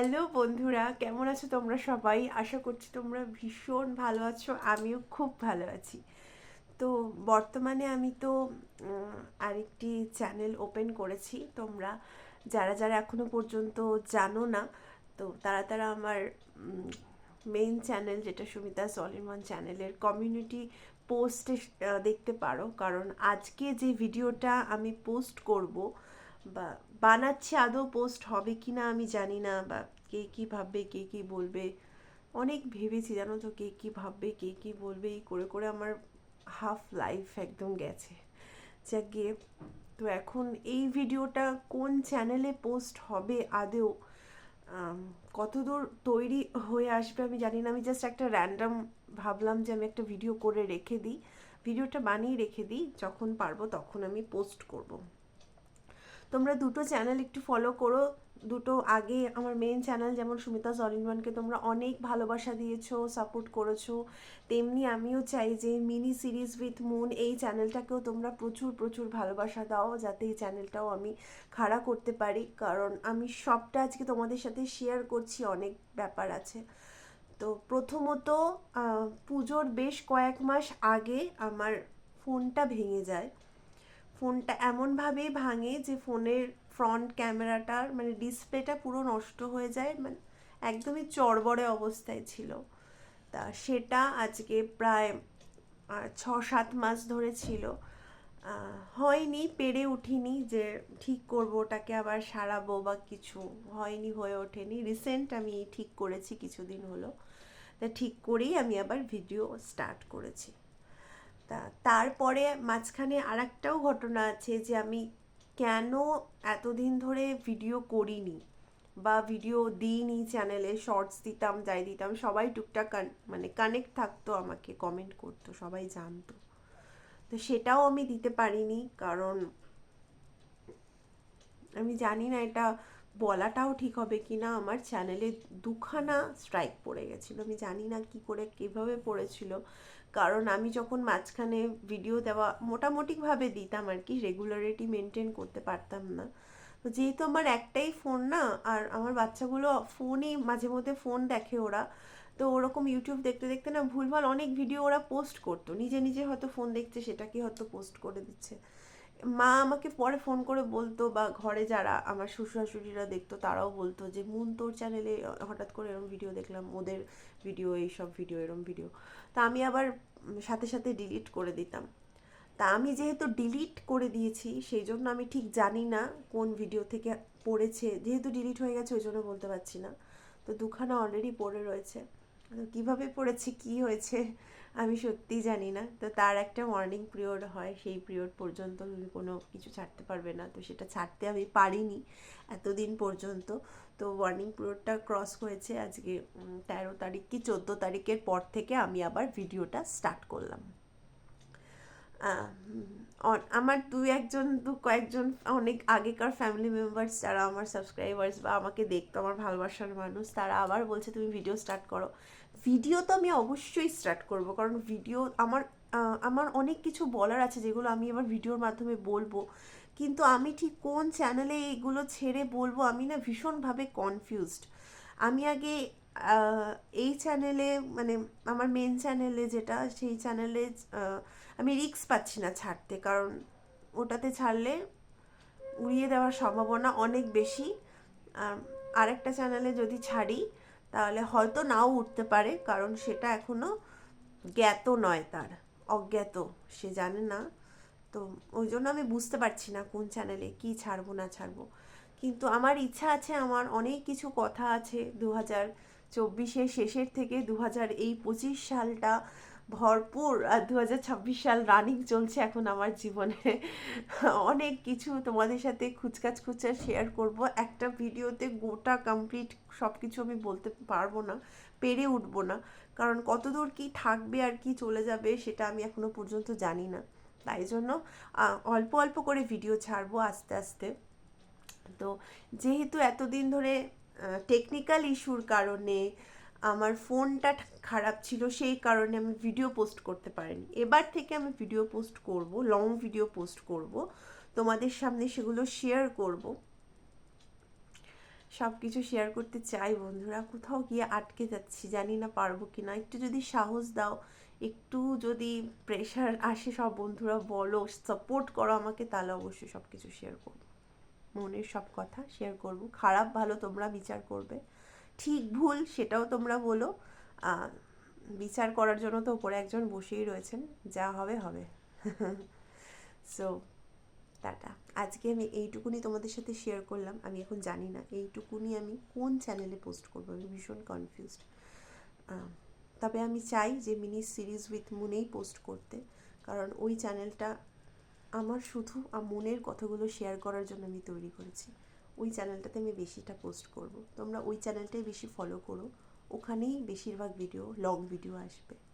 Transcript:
Hello বন্ধুরা, কেমন আছো তোমরা সবাই? আশা করছি তোমরা ভীষণ ভালো আছো, আমিও খুব ভালো আছি। তো বর্তমানে আমি তো আরেকটি চ্যানেল ওপেন করেছি। তোমরা যারা যারা এখনও পর্যন্ত জানো না, তো তারা তারা আমার মেইন চ্যানেল যেটা সুমিতা সলিমন চ্যানেলের কমিউনিটি পোস্টে দেখতে পারো। কারণ আজকে যে ভিডিওটা আমি পোস্ট করব বা বানাচ্ছি আদৌ পোস্ট হবে কি না আমি জানি না, বা কে কী ভাববে, কে কী বলবে। অনেক ভেবেছি, জানো তো, কে কী ভাববে, কে কী বলবে, এই করে করে আমার হাফ লাইফ একদম গেছে। যা গিয়ে তো এখন এই ভিডিওটা কোন চ্যানেলে পোস্ট হবে আদেও কতদূর তৈরি হয়ে আসবে আমি জানি না। আমি জাস্ট একটা র্যান্ডাম ভাবলাম যে আমি একটা ভিডিও করে রেখে দিই। ভিডিওটা বানিয়ে রেখে দিই, যখন পারব তখন আমি পোস্ট করব। তোমরা দুটো চ্যানেল একটু ফলো করো। দুটো আগে আমার মেন চ্যানেল যেমন সুমিতা জলিনওয়ানকে তোমরা অনেক ভালোবাসা দিয়েছ সাপোর্ট করেছ। তেমনি আমিও চাই যে মিনি সিরিজ উইথ মুন এই চ্যানেলটাকেও তোমরা প্রচুর প্রচুর ভালোবাসা দাও, যাতে এই চ্যানেলটাও আমি খাড়া করতে পারি। কারণ আমি সবটা আজকে তোমাদের সাথে শেয়ার করছি, অনেক ব্যাপার আছে। তো প্রথমত পুজোর বেশ কয়েক মাস আগে আমার ফোনটা ভেঙে যায়। ফোনটা এমনভাবে ভাঙে যে ফোনের ফ্রন্ট ক্যামেরাটার মানে ডিসপ্লেটা পুরো নষ্ট হয়ে যায় মানে একদমই চড়বড়ে অবস্থায় ছিল। তা সেটা আজকে প্রায় ছ সাত মাস ধরে ছিল। হয়নি, পেরে উঠিনি যে ঠিক করব, ওটাকে আবার সারাবো বা কিছু হয়নি, হয়ে ওঠেনি। রিসেন্ট আমি ঠিক করেছি, কিছুদিন হলো। তা ঠিক করেই আমি আবার ভিডিও স্টার্ট করেছি। তা তারপরে মাঝখানে আর একটাও ঘটনা আছে যে আমি কেন এতদিন ধরে ভিডিও করিনি বা ভিডিও দিইনি চ্যানেলে শর্টস দিতাম, যাই দিতাম, সবাই টুকটাক মানে কানেক্ট থাকতো আমাকে কমেন্ট করতো, সবাই জানতো। তো সেটাও আমি দিতে পারিনি কারণ আমি জানি না এটা বলাটাও ঠিক হবে কি না আমার চ্যানেলে দুখানা স্ট্রাইক পড়ে গেছিল। আমি জানি না কি করে, কীভাবে পড়েছিল। কারণ আমি যখন মাঝখানে ভিডিও দেওয়া মোটামুটিভাবে দিতাম আর কি রেগুলারিটি মেনটেন করতে পারতাম না। তো যেহেতু আমার একটাই ফোন না, আর আমার বাচ্চাগুলো ফোনই মাঝে মধ্যে ফোন দেখে ওরা, তো ওরকম ইউটিউব দেখতে দেখতে না ভুলভাল অনেক ভিডিও ওরা পোস্ট করতো। নিজে নিজে হয়তো ফোন দেখছে, সেটাকে হয়তো পোস্ট করে দিচ্ছে। মা আমাকে পরে ফোন করে বলতো বা ঘরে যারা আমার শ্বশুর শাশুড়িরা দেখতো তারাও বলতো যে, মুন তোর চ্যানেলে হঠাৎ করে এরম ভিডিও দেখলাম, ওদের ভিডিও এইসব ভিডিও এরম ভিডিও তা আমি আবার সাথে সাথে ডিলিট করে দিতাম। তা আমি যেহেতু ডিলিট করে দিয়েছি, সেই জন্য আমি ঠিক জানি না কোন ভিডিও থেকে পড়েছে। যেহেতু ডিলিট হয়ে গেছে, ওই জন্য বলতে পারছি না। তো দুখানা অলরেডি পড়ে রয়েছে। তো কীভাবে পড়েছে, কি হয়েছে? আমি সত্যিই জানি না। তো তার একটা মর্নিং পিরিয়ড হয়, সেই পিরিয়ড পর্যন্ত তুমি কোনো কিছু ছাড়তে পারবে না, তো সেটা ছাড়তে আমি পারিনি এতদিন পর্যন্ত। তো ওয়ার্নিং পিরিয়ডটা ক্রস হয়েছে আজকে তেরো তারিখ কি চোদ্দ তারিখের পর থেকে আমি আবার ভিডিওটা স্টার্ট করলাম। আমার দু একজন, দু কয়েকজন অনেক আগেকার ফ্যামিলি মেম্বার্স যারা আমার সাবস্ক্রাইবার্স বা আমাকে দেখতো, আমার ভালোবাসার মানুষ, তারা আবার বলছে, তুমি ভিডিও স্টার্ট করো। ভিডিও তো আমি অবশ্যই স্টার্ট করব, কারণ ভিডিও আমার আমার অনেক কিছু বলার আছে, যেগুলো আমি আবার ভিডিওর মাধ্যমে বলব। কিন্তু আমি ঠিক কোন চ্যানেলে এইগুলো ছেড়ে বলব, আমি না ভীষণভাবে কনফিউজড আমি আগে এই চ্যানেলে মানে আমার মেন চ্যানেলে যেটা, সেই চ্যানেলে আমি রিস্ক পাচ্ছি না ছাড়তে। কারণ ওটাতে ছাড়লে উড়িয়ে দেওয়ার সম্ভাবনা অনেক বেশি। আর আরেকটা চ্যানেলে যদি ছাড়ি, তাহলে হয়তো নাও উঠতে পারে, কারণ সেটা এখনও জ্ঞাত নয় তার। অজ্ঞাত, সে জানে না। তো ওই জন্য আমি বুঝতে পারছি না কোন চ্যানেলে কি ছাড়বো, না ছাড়বো। কিন্তু আমার ইচ্ছা আছে, আমার অনেক কিছু কথা আছে দু হাজার চব্বিশের শেষের থেকে দু হাজার এই পঁচিশ সালটা ভরপুর, আর দু হাজার ছাব্বিশ সাল রানিং চলছে এখন আমার জীবনে। অনেক কিছু তোমাদের সাথে খুচকাচ খুচকা শেয়ার করব। একটা ভিডিওতে গোটা কমপ্লিট সব কিছু আমি বলতে পারব না, পেরে উঠবো না। কারণ কতদূর কি থাকবে আর কি চলে যাবে সেটা আমি এখনও পর্যন্ত জানি না। তাই জন্য অল্প অল্প করে ভিডিও ছাড়বো আস্তে আস্তে। তো যেহেতু এতদিন ধরে টেকনিক্যাল ইস্যুর কারণে আমার ফোনটা খারাপ ছিল, সেই কারণে আমি ভিডিও পোস্ট করতে পারিনি। এবার থেকে আমি ভিডিও পোস্ট করব লং ভিডিও পোস্ট করব। তোমাদের সামনে সেগুলো শেয়ার করব। সব কিছু শেয়ার করতে চাই বন্ধুরা, কোথাও গিয়ে আটকে যাচ্ছি, জানি না পারব কি না একটু যদি সাহস দাও, একটু যদি প্রেশার আসে সব বন্ধুরা বলো সাপোর্ট করো আমাকে, তাহলে অবশ্যই সব কিছু শেয়ার করব। মনের সব কথা শেয়ার করব। খারাপ ভালো তোমরা বিচার করবে। ঠিক ভুল সেটাও তোমরা বলো। বিচার করার জন্য তো উপরে একজন বসেই রয়েছেন। যা হবে হবে। So tata. আজকে আমি এইটুকুনি তোমাদের সাথে শেয়ার করলাম। আমি এখন জানি না এইটুকুনি আমি কোন চ্যানেলে পোস্ট করব। আমি ভীষণ কনফিউজড তবে আমি চাই যে মিনি সিরিজ উইথ মুনেই পোস্ট করতে। কারণ ওই চ্যানেলটা আমার শুধু মনের কথাগুলো শেয়ার করার জন্য আমি তৈরি করেছি। ওই চ্যানেলটাতে আমি বেশিটা পোস্ট করব। তোমরা ওই চ্যানেলটাই বেশি ফলো করো। ওখানেই বেশিরভাগ ভিডিও লং ভিডিও আসবে।